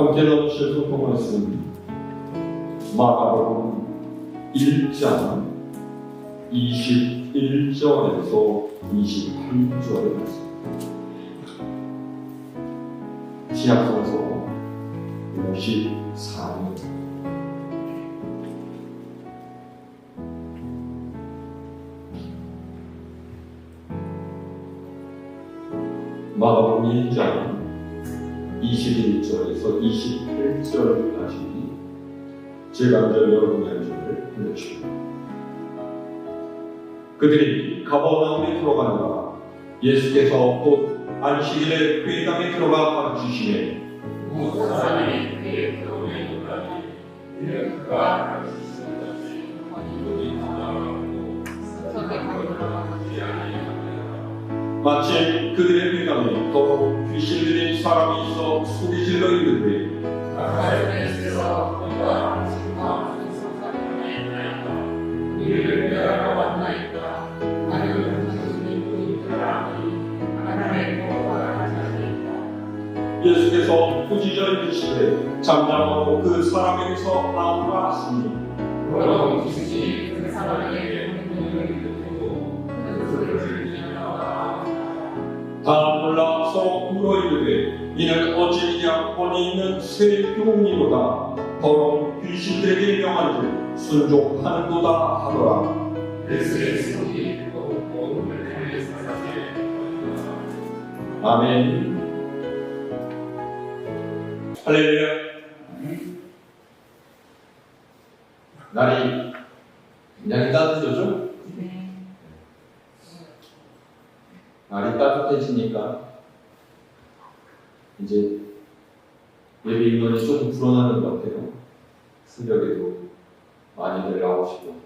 함께 나누실 성경 말씀 마가복음 1장 21절에서 28절의 말씀 신약성서 54년 마가복음 1장 21절에서 28절까지 제가 먼저 여러분의 안전을 보내주십니다. 그들이 가버나움에 들어가다가 예수께서 곧 안식일에 회당에 들어가 가르치시매 목사님이 그의 교훈에 누가니 그가 마침 그들의 회당에 또 귀신 들린 사람이 있어 소리질러 내가 나는 하나님의 보호가 하시니까? 예수께서 부지절 이르시되 잠잠하고 그 사람에게서 나오라 하시니. 그럼 귀신이 그 사람에게 서로 울어 이르되 이는 어찌냐 권위 있는 새 교훈이로다 더러운 귀신들에게 명한들 순종하는도다 하더라. 아멘. 할렐루야. 날이 굉장히 따뜻해졌죠? 날이 따뜻해지니까 이제 예배 인원이 조금 불어나는 것 같아요. 새벽에도 많이들 나오시고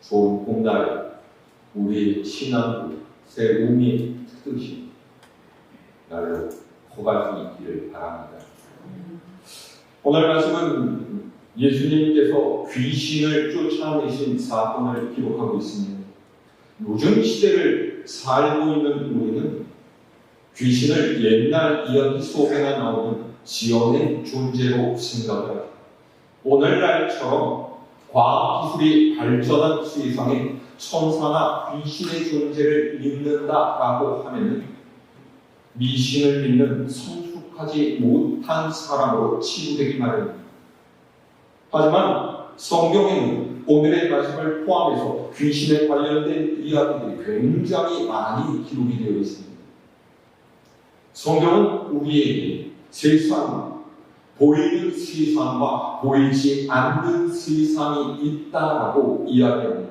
좋은 봄날에 우리 신앙도 새 의미 뜻이 날로 수 있기를 바랍니다. 오늘 말씀은 예수님께서 귀신을 쫓아내신 사건을 기록하고 있습니다. 요즘 시대를 살고 있는 우리는 귀신을 옛날 이야기 속에나 나오는 지어낸 존재로 생각합니다. 오늘날처럼 과학기술이 발전한 세상에 천사나 귀신의 존재를 믿는다라고 하면 미신을 믿는 성숙하지 못한 사람으로 치부되기 마련입니다. 하지만 성경에는 오늘의 말씀을 포함해서 귀신에 관련된 이야기들이 굉장히 많이 기록이 되어 있습니다. 성경은 우리에게 세상, 보이는 세상과 보이지 않는 세상이 있다라고 이야기합니다.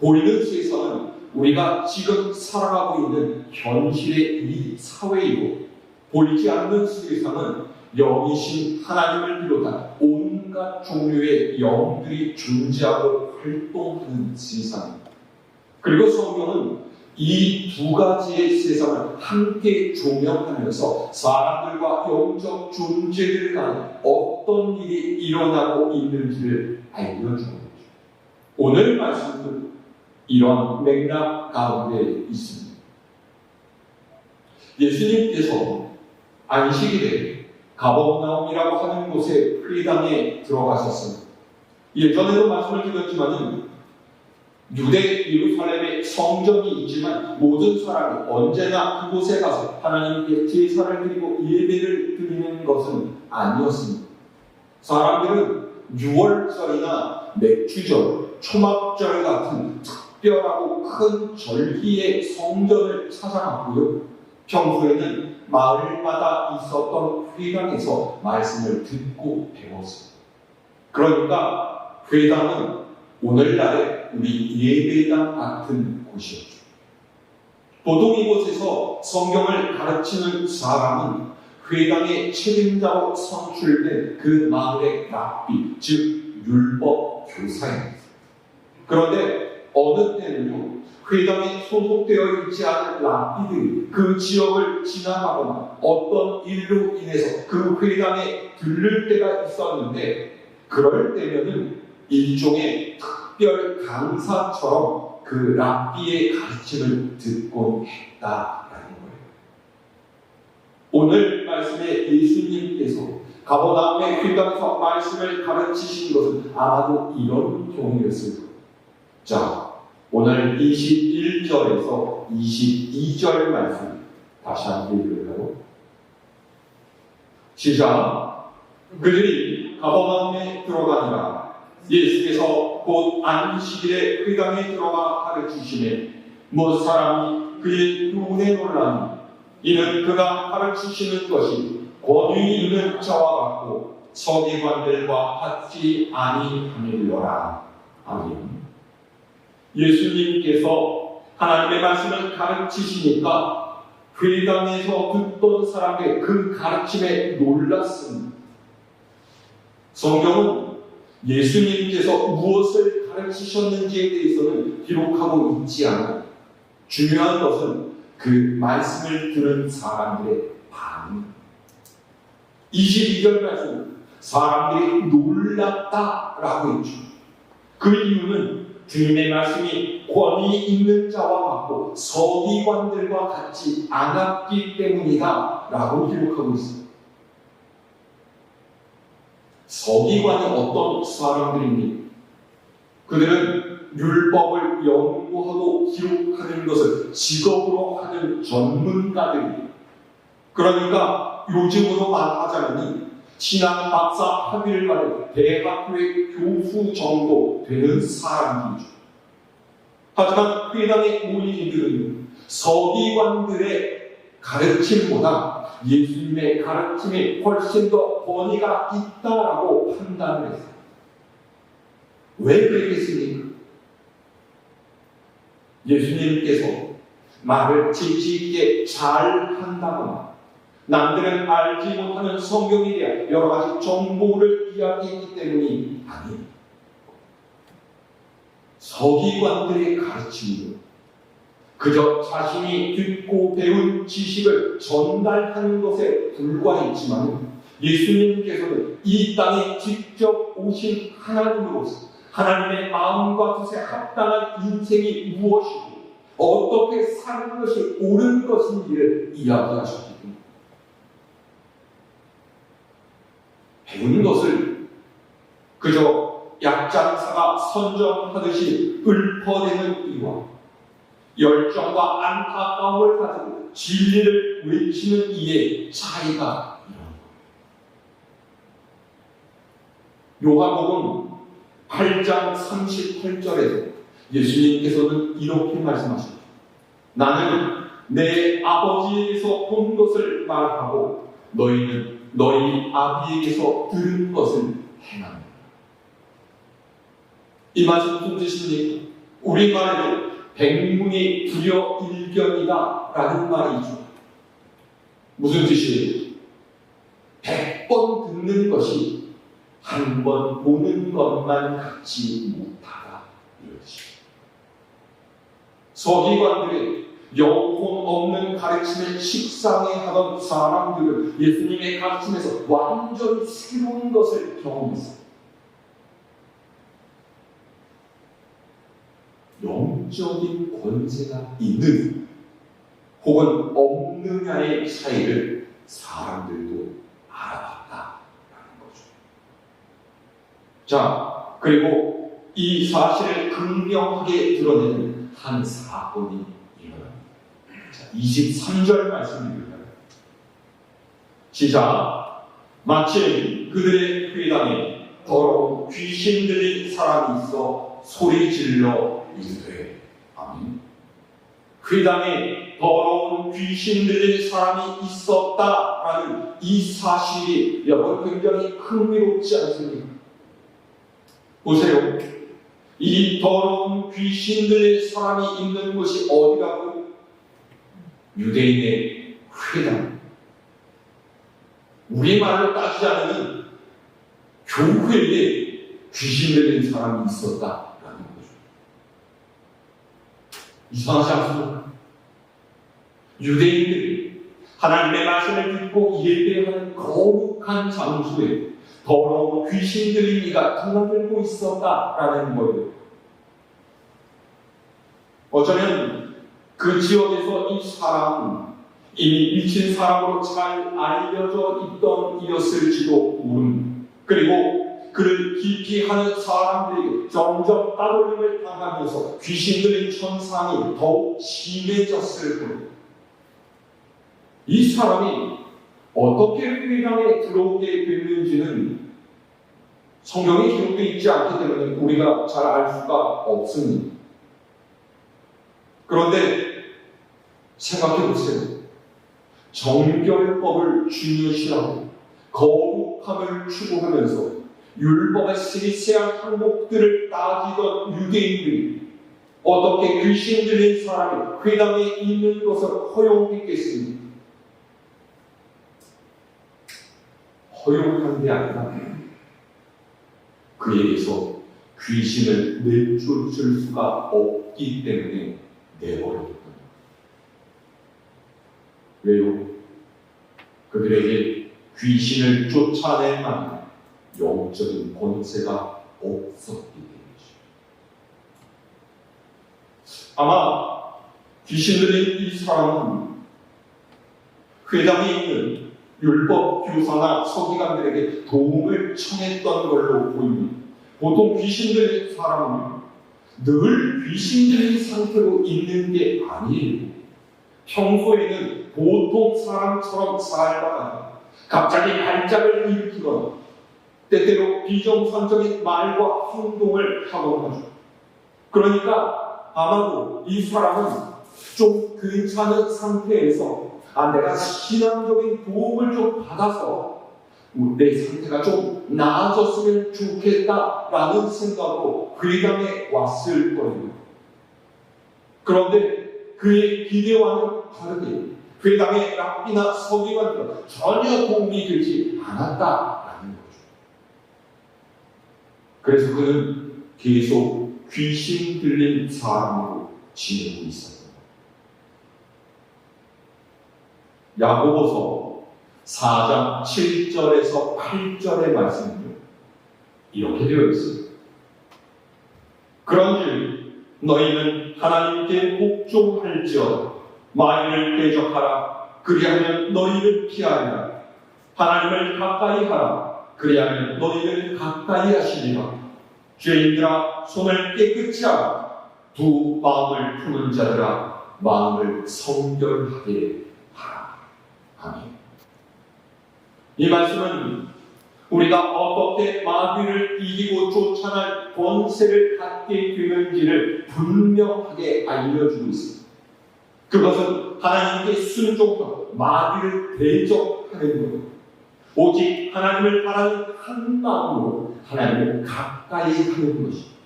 보이는 세상은 우리가 지금 살아가고 있는 현실의 이 사회이고 보이지 않는 세상은 영이신 하나님을 비롯한 온갖 종류의 영들이 존재하고 활동하는 세상입니다. 그리고 성경은 이 두 가지의 세상을 함께 조명하면서 사람들과 영적 존재들 간에 어떤 일이 일어나고 있는지를 알려주는 거죠. 오늘 말씀도 이러한 맥락 가운데 있습니다. 예수님께서 안식일에 가버나움이라고 하는 곳에 회당에 들어가셨습니다. 예전에도 말씀을 드렸지만은 유대 예루살렘에 성전이 있지만 모든 사람이 언제나 그곳에 가서 하나님께 제사를 드리고 예배를 드리는 것은 아니었습니다. 사람들은 6월절이나 맥주절, 초막절 같은 특별하고 큰 절기의 성전을 찾아갔고요. 평소에는 마을마다 있었던 회당에서 말씀을 듣고 배웠습니다. 그러니까 회당은 오늘날의 우리 예배당 같은 곳이었죠. 보통 이곳에서 성경을 가르치는 사람은 회당의 책임자로 선출된 그 마을의 랍비, 즉 율법 교사입니다. 그런데 어느 때는요, 회당에 소속되어 있지 않은 랍비들이 그 지역을 지나가거나 어떤 일로 인해서 그 회당에 들를 때가 있었는데, 그럴 때면은 일종의 특별 강사처럼 그 랍비의 가르침을 듣곤 했다라는 거예요. 오늘 말씀에 예수님께서 가버나움의 휘감에서 말씀을 가르치신 것은 아마도 이런 경우였을 거예요. 자, 오늘 21절에서 22절 말씀 다시 한번 읽을까요? 시작. 그들이 가버나움에 들어가니라 예수께서 곧 안식일에 회당에 들어가 가르치시매 못 사람이 그의 눈에 놀라니 이는 그가 가르치시는 것이 권위 있는 자와 같고 서기관들과 같지 아니하밀러라. 아멘. 예수님께서 하나님의 말씀을 가르치시니까 회당에서 듣던 사람의 그 가르침에 놀랐습니다. 성경은 예수님께서 무엇을 가르치셨는지에 대해서는 기록하고 있지 않아요. 중요한 것은 그 말씀을 들은 사람들의 반응. 22절 말씀, 사람들이 놀랐다라고 했죠. 그 이유는 주님의 말씀이 권위 있는 자와 같고 서기관들과 같지 않았기 때문이다 라고 기록하고 있습니다. 서기관이 어떤 사람들입니까? 그들은 율법을 연구하고 기록하는 것을 직업으로 하는 전문가들입니다. 그러니까 요즘으로 말하자면 신학 박사 학위를 받은 대학교의 교수 정도 되는 사람들이죠. 하지만 회당의 우리들은 서기관들의 가르침보다 예수님의 가르침이 훨씬 더 권위가 있다라고 판단을 했어요. 왜 그랬겠습니까? 예수님께서 말을 지치 있게 잘 한다거나 남들은 알지 못하는 성경에 대한 여러 가지 정보를 이야기했기 때문이 아닙니다. 서기관들의 가르침은 그저 자신이 듣고 배운 지식을 전달하는 것에 불과했지만 예수님께서는 이 땅에 직접 오신 하나님으로서 하나님의 마음과 뜻에 합당한 인생이 무엇이고 어떻게 사는 것이 옳은 것인지를 이야기하셨기 때문입니다. 배운 것을 그저 약장사가 선전하듯이 읊어대는 이와 열정과 안타까움을 가지고 진리를 외치는 이의 차이가. 요한복음 8장 38절에서 예수님께서는 이렇게 말씀하십니다. 나는 내 아버지에게서 본 것을 말하고 너희는 너희 아비에게서 들은 것을 행한다. 이 말씀 뜻입니까? 우리말에도 백문이 불여 일견이다 라는 말이 있죠. 무슨 뜻이에요? 백 번 듣는 것이 한 번 보는 것만 같지 못하다. 뜻이에요. 서기관들이 영혼 없는 가르침을 식상해 하던 사람들은 예수님의 가르침에서 완전히 새로운 것을 경험했어요. 영적인 권세가 있는 혹은 없느냐의 차이를 사람들도 알아봤다라는 거죠. 자, 그리고 이 사실을 극명하게 드러내는 한 사건이 일어납니다. 자, 23절 말씀입니다. 시작. 마침 그들의 회당에 더러운 귀신 들린 사람이 있어 소리 질러 이르되 아멘. 회당에 더러운 귀신 들린 사람이 있었다라는 이 사실이 여러분 굉장히 흥미롭지 않습니까? 보세요. 이 더러운 귀신 들린 사람이 있는 곳이 어디라고요? 유대인의 회당. 우리말로 따지자면 교회에 귀신 들린 사람이 있었다라는 거죠. 이상하지 않습니까? 유대인들이 하나님의 말씀을 듣고 예배하는 거룩한 장소에 더러운 귀신들이 이가 드나들고 있었다라는 거예요. 어쩌면 그 지역에서 이 사람은 이미 미친 사람으로 잘 알려져 있던 이었을지도 모름. 그리고 그를 깊이 하는 사람들에게 점점 따돌림을 당하면서 귀신 들린 천상이 더욱 심해졌을 뿐. 이 사람이 어떻게 회당에 들어오게 됐는지는 성경에 기록되어 있지 않기 때문에 우리가 잘 알 수가 없습니다. 그런데 생각해 보세요. 정결법을 중요시하고 거 룩함을 추구하면서 율법의 세세한 항목들을 따지던 유대인들이 어떻게 귀신 들린 사람이 회당에 있는 것을 허용했겠습니까? 허용한 게 아니라 그에게서 귀신을 내쫓을 수가 없기 때문에 내버려뒀다. 왜요? 그들에게 귀신을 쫓아낼 만한 영적인 권세가 없었기 때문이죠. 아마 귀신 들린 이 사람은 회당에 있는 율법 교사나 서기관들에게 도움을 청했던 걸로 보입니다. 보통 귀신 들린 사람은 늘 귀신 들린 상태로 있는 게 아니에요. 평소에는 보통 사람처럼 살다가 갑자기 발작을 일으키거나 때때로 비정상적인 말과 행동을 하곤 하죠. 그러니까 아마도 이 사람은 좀 괜찮은 상태에서 아, 내가 신앙적인 도움을 좀 받아서 내 상태가 좀 나아졌으면 좋겠다라는 생각으로 회당에 왔을 거예요. 그런데 그의 기대와는 다르게 회당의 랍비나 서기관들은 전혀 도움이 되지 않았다라는 거죠. 그래서 그는 계속 귀신 들린 사람으로 지내고 있었습니다. 야고보서 4장 7절에서 8절의 말씀은요. 이렇게 되어 있습니다. 그런즉 너희는 하나님께 복종할지어다 마귀를 대적하라. 그리하면 너희를 피하리라. 하나님을 가까이 하라. 그리하면 너희를 가까이 하시리라. 죄인들아 손을 깨끗이 하라. 두 마음을 푸는 자들아 마음을 성결하게 하라. 아멘. 이 말씀은 우리가 어떻게 마귀를 이기고 쫓아낼 권세를 갖게 되는지를 분명하게 알려주고 있습니다. 그것은 하나님께 순종하고 마귀를 대적하는 것. 오직 하나님을 바라는 한 마음으로 하나님을 가까이 하는 것입니다.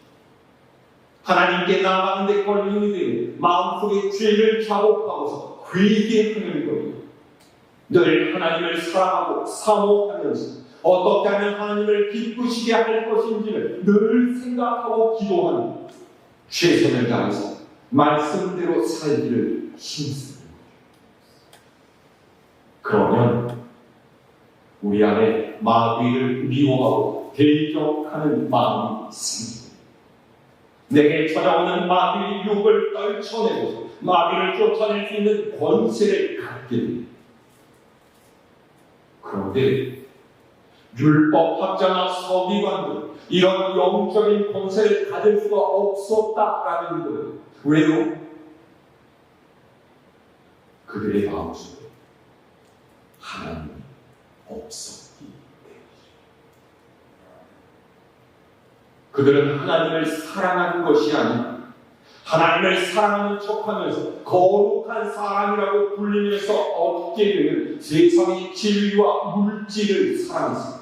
하나님께 나가는 데 걸림이 되는 마음속에 죄를 자복하고서 회개하는 거예요. 늘 하나님을 사랑하고 사모하면서 어떻게 하면 하나님을 기쁘시게 할 것인지를 늘 생각하고 기도하는 최선을 다해서 말씀대로 살기를 힘씁니다. 그러면 우리 안에 마귀를 미워하고 대적하는 마음이 생깁니다. 내게 찾아오는 마귀의 유혹을 떨쳐내고 마귀를 쫓아낼 수 있는 권세를 갖게 됩니다. 그런데 율법학자나 서기관들 이런 영적인 권세를 가질 수가 없었다라는 거예요. 왜요? 그들의 마음속에 하나님이 없었기 때문이죠. 그들은 하나님을 사랑하는 것이 아니라 하나님을 사랑하는 척하면서 거룩한 사람이라고 불리면서 얻게 되는 세상의 진리와 물질을 사랑했습니다.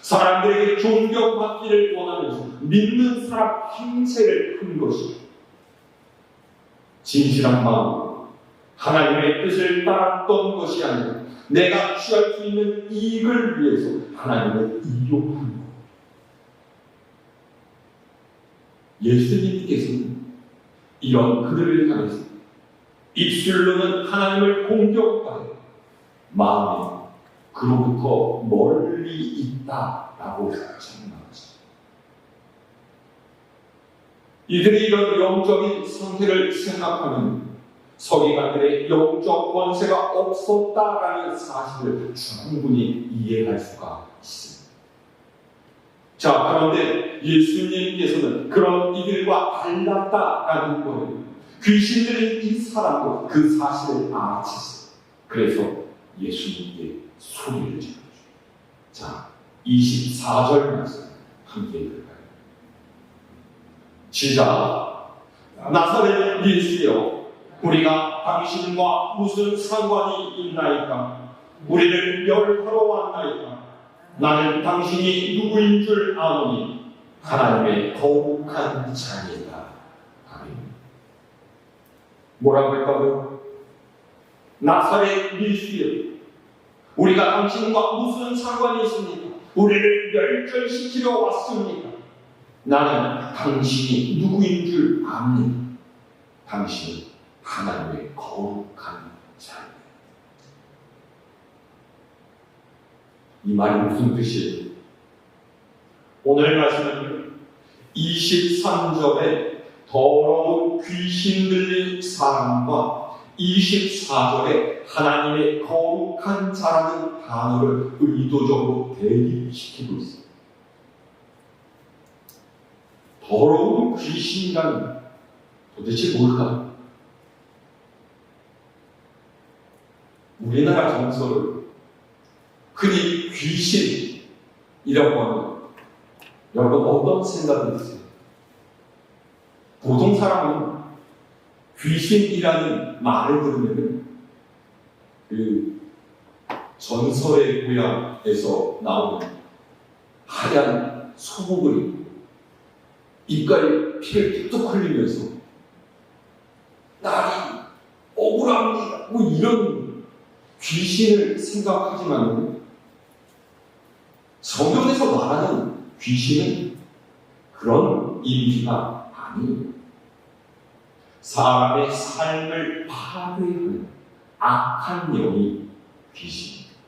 사람들에게 존경받기를 원하면서 믿는 사람 행세를 한 것입니다. 진실한 마음으로 하나님의 뜻을 따랐던 것이 아니라 내가 취할 수 있는 이익을 위해서 하나님을 이용하는 것. 예수님께서는 이런 그들을 향해서 입술로는 하나님을 공격하여 마음에 그로부터 멀리 있다라고 장난하십니다. 이들이 이런 영적인 상태를 생각하면 서기관들의 영적 권세가 없었다라는 사실을 충분히 이해할 수가 있습니다. 자, 그런데 예수님께서는 그런 이들과 달랐다라는 거예요. 귀신 들린 이 사람도 그 사실을 알아챘어요. 그래서 예수님께 소리를 질러주죠. 자, 24절 말씀 함께 읽을까요? 시작. 나사렛 예수여, 우리가 당신과 무슨 상관이 있나이까? 우리를 멸하러 왔나이까? 나는 당신이 누구인 줄 아노니 하나님의 거룩한 자이다. 아멘. 뭐라고 할까요? 나사렛 예수여, 우리가 당신과 무슨 상관이 있습니까? 우리를 멸절시키러 왔습니까? 나는 당신이 누구인 줄 압니다. 당신은 하나님의 거룩한 자입니다. 이 말이 무슨 뜻이에요? 오늘 말씀은 23절에 더러운 귀신 들린 사람과 24절에 하나님의 거룩한 자라는 단어를 의도적으로 대립시키고 있습니다. 더러운 귀신이란 도대체 뭘까요? 우리나라 정서를 흔히 귀신이라고 하면 여러분 어떤 생각이 드세요? 보통 사람은 귀신이라는 말을 들으면 그 전설의 고향에서 나오는 하얀 소복을 입고 입가에 피를 뚝뚝 흘리면서 딸이 억울합니다. 뭐 이런 귀신을 생각하지만 성경에서 말하는 귀신은 그런 이미지가 아니에요. 사람의 삶을 파괴하는 악한 영이 귀신입니다.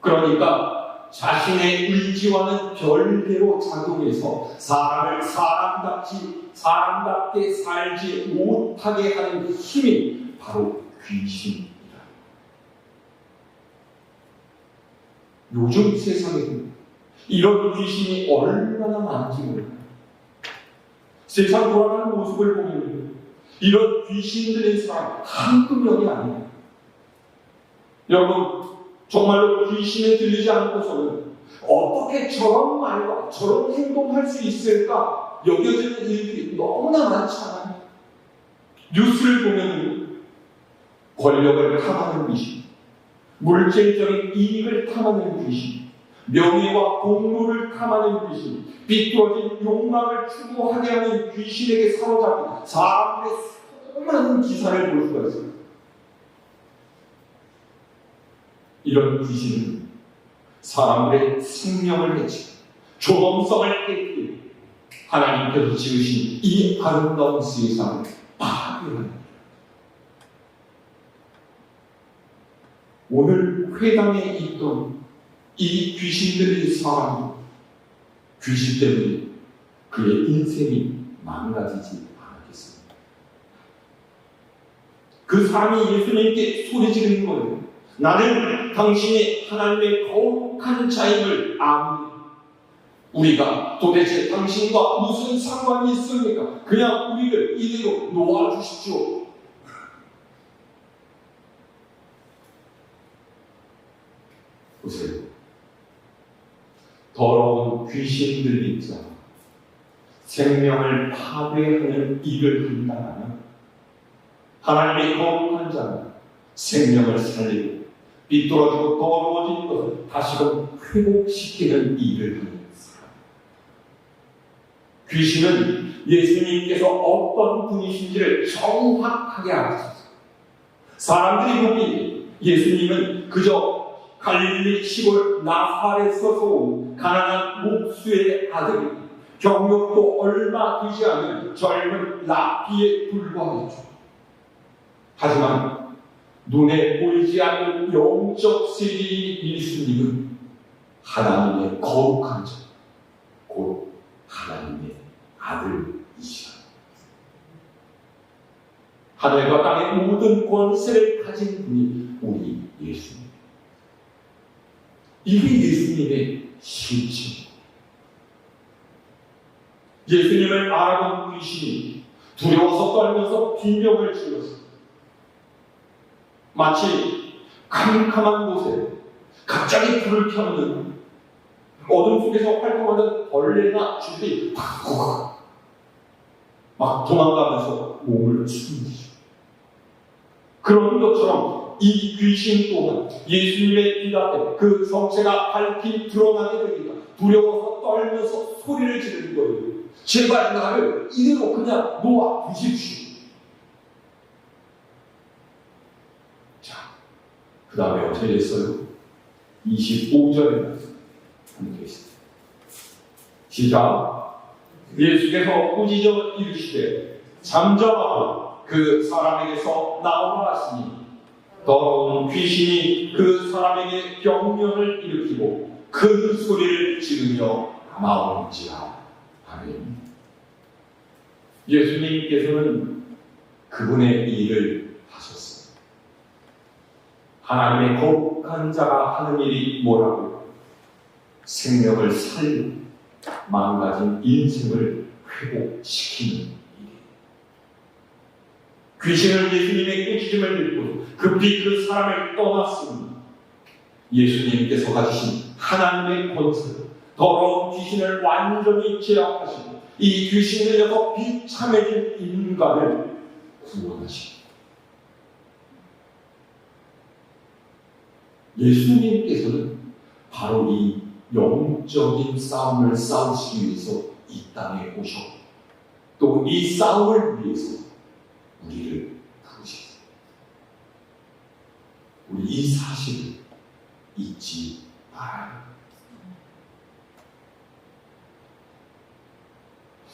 그러니까 자신의 의지와는 별개로 작용해서 사람을 사람답지 사람답게 살지 못하게 하는 힘이 바로 귀신입니다. 요즘 세상에는 이런 귀신이 얼마나 많은지 몰라요. 세상 돌아가는 모습을 보면 이런 귀신 들린 사람 한두 명이 아니에요. 여러분, 정말로 귀신에 들리지 않고서는 어떻게 저런 말과 저런 행동할 수 있을까 여겨지는 일들이 너무나 많잖아요. 뉴스를 보면 권력을 탐하는 귀신, 물질적인 이익을 탐하는 귀신, 명예와 공로를 탐하는 귀신, 비뚤어진 욕망을 추구하게 하는 귀신에게 사로잡힌 사람들의 수많은 기사를 볼 수가 있어요. 이런 귀신은 사람들의 생명을 해치고 존엄성을 깨뜨리고 하나님께서 지으신 이 아름다운 세상을 파괴합니다. 오늘 회당에 있던 이 귀신들의 사람이 귀신 때문에 그의 인생이 망가지지 않았겠습니다. 그 사람이 예수님께 소리 지르는 거예요. 나는 당신이 하나님의 거룩한 자임을 압니다. 우리가 도대체 당신과 무슨 상관이 있습니까? 그냥 우리를 이대로 놓아주십시오. 보세요. 더러운 귀신 들린 자, 생명을 파괴하는 일을 한다면 하나님의 거룩한 자는 생명을 살리고 삐뚤어지고 더러워진 것을 다시금 회복시키는 일을 사람. 귀신은 예수님께서 어떤 분이신지를 정확하게 알았습니다. 사람들이 보기 예수님은 그저 갈릴리 시골 나사렛에서 온 가난한 목수의 아들, 경력도 얼마 되지 않은 젊은 랍비에 불과했죠. 하지만 눈에 보이지 않는 영적 세계인 예수님은 하나님의 거룩한 자, 곧 하나님의 아들이시다. 하늘과 땅의 모든 권세를 가진 분이 우리 예수님. 이게 예수님의 실체. 예수님을 알아본 귀신이 두려워서 떨면서 빈병을 질렀습니다. 마치 캄캄한 곳에 갑자기 불을 켜는 어둠 속에서 활동하는 벌레나 쥐들이 팍막 도망가면서 몸을 숨기죠. 그런 것처럼 이 귀신 또한 예수님의 일 앞에 그 성체가 밝히 드러나게 되니까 두려워서 떨면서 소리를 지르는 거예요. 제발 나를 이대로 그냥 놓아 주십시오. 자, 그 다음에 어떻게 됐어요? 25절에 말씀 함께 있습니다. 시작. 예수께서 꾸짖어 이르시되 잠잠하고 그 사람에게서 나오라 하시니 더러운 귀신이 그 사람에게 병면을 일으키고 큰 소리를 지르며 나오는지라 아멘 예수님께서는 그분의 일을 하셨어요 하나님의 거룩한 자가 하는 일이 뭐라고 생명을 살리고 망가진 인생을 회복시키는. 귀신을 예수님의 꾸짖음을 듣고 급히 그 사람을 떠났습니다. 예수님께서 가지신 하나님의 권세로 더러운 귀신을 완전히 제압하시고 이 귀신을 여서 비참해진 인간을 구원하십니다. 예수님께서는 바로 이 영적인 싸움을 싸우시기 위해서 이 땅에 오셨고 또 이 싸움을 위해서 우리를 부르셨어요. 우리 이 사실을 잊지 말아요.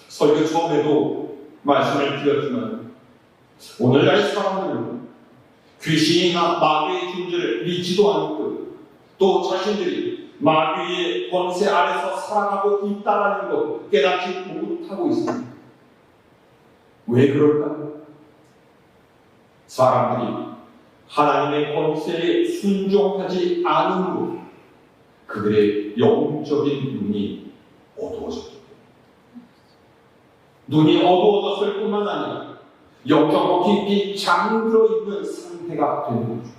설교 처음에도 말씀을 드렸지만 오늘날 사람들은 귀신이나 마귀의 존재를 믿지도 않고 또 자신들이 마귀의 권세 아래서 살아가고 있다라는 것 깨닫지 못하고 있습니다. 왜 그럴까요? 사람들이 하나님의 권세에 순종하지 않음으로 그들의 영적인 눈이 어두워졌기 때문에 눈이 어두워졌을 뿐만 아니라 영적으로 깊이 잠들어 있는 상태가 되는 거죠.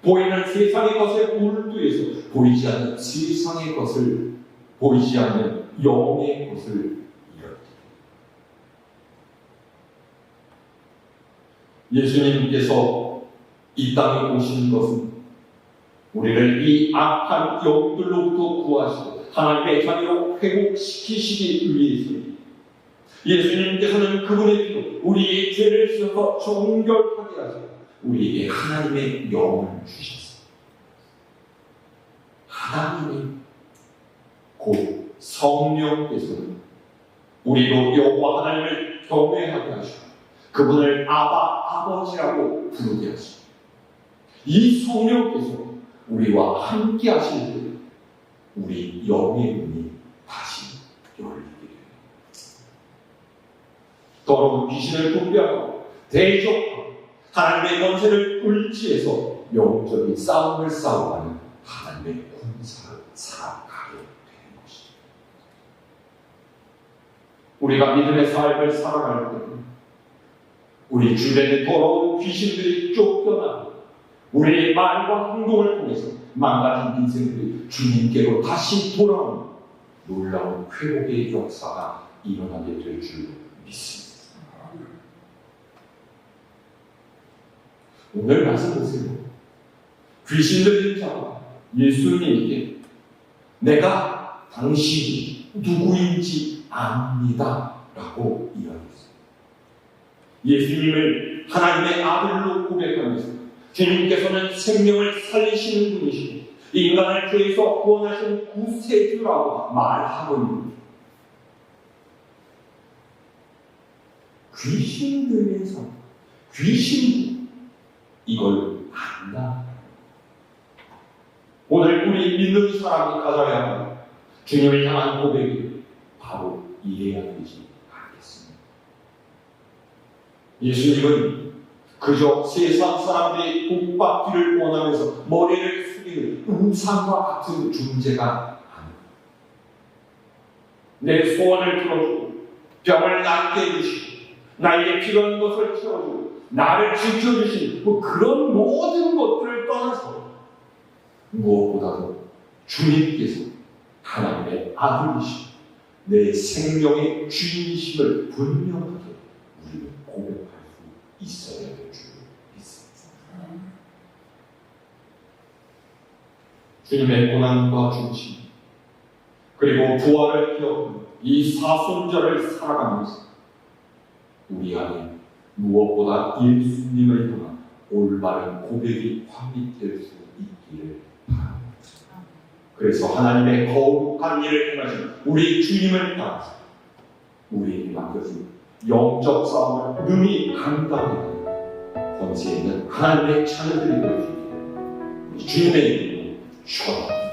보이는 세상의 것에 몰두해서 보이지 않는 세상의 것을 보이지 않는 영의 것을 잃었다. 예수님께서 이 땅에 오신 것은 우리를 이 악한 영들로부터 구하시고 하나님의 자녀로 회복시키시기 위해서입니다. 예수님께서는 그분의 피로 우리의 죄를 씻어서 정결하게 하시고 우리에게 하나님의 영을 주셨어요. 하나님이 곧 성령께서는 우리로 여호와 하나님을 경외하게 하시고 그분을 아바 아버지라고 부르게 하시고 이 성령께서 우리와 함께 하실 때 우리 영의 눈이 다시 열리게 됩니다. 더러운 귀신을 분별하고 대적하고 하나님의 권세를 의지해서 영적인 싸움을 싸워가는 하나님의 군사를 살아가게 되는 것이죠. 우리가 믿음의 삶을 살아갈 때 우리 주변의 더러운 귀신들이 쫓겨나고 우리의 말과 행동을 통해서 망가진 인생들이 주님께로 다시 돌아오는 놀라운 회복의 역사가 일어나게 될 줄 믿습니다. 오늘 말씀 보세요. 귀신들 인 자가 예수님에게 내가 당신이 누구인지 압니다. 라고 이야기했어요. 예수님을 하나님의 아들로 고백하면서 주님께서는 생명을 살리시는 분이시고 인간을 죄에서 구원하신 구세주라고 말하고 있는 귀신들에서 귀신 이걸 안다. 오늘 우리 믿는 사람이 가져야 하는 주님을 향한 고백이 바로 이래야 되지? 예수님은 그저 세상 사람들이 복받기를 원하면서 머리를 숙이는 우상과 같은 존재가. 내 소원을 들어주고 병을 낫게 해주시고 나에게 필요한 것을 채워주고 나를 지켜주신 뭐 그런 모든 것들을 떠나서 무엇보다도 주님께서 하나님의 아들이시고 내 생명의 주인이심을 수 있어야 될줄 믿습니다. 주님의 고난과 중심 그리고 부활을 기억하는 이 사순절을 살아가면서 우리 안에 무엇보다 예수님을 향한 올바른 고백이 확립될 수 있기를 바랍니다. 그래서 하나님의 거룩한 일을 행하신 우리 주님을 따라서 우리에게 맡겨진 영적 싸움을 능히 감당하는 권세 있는 하나님의 주기를 우리 주님의 이름으로 축원합니다.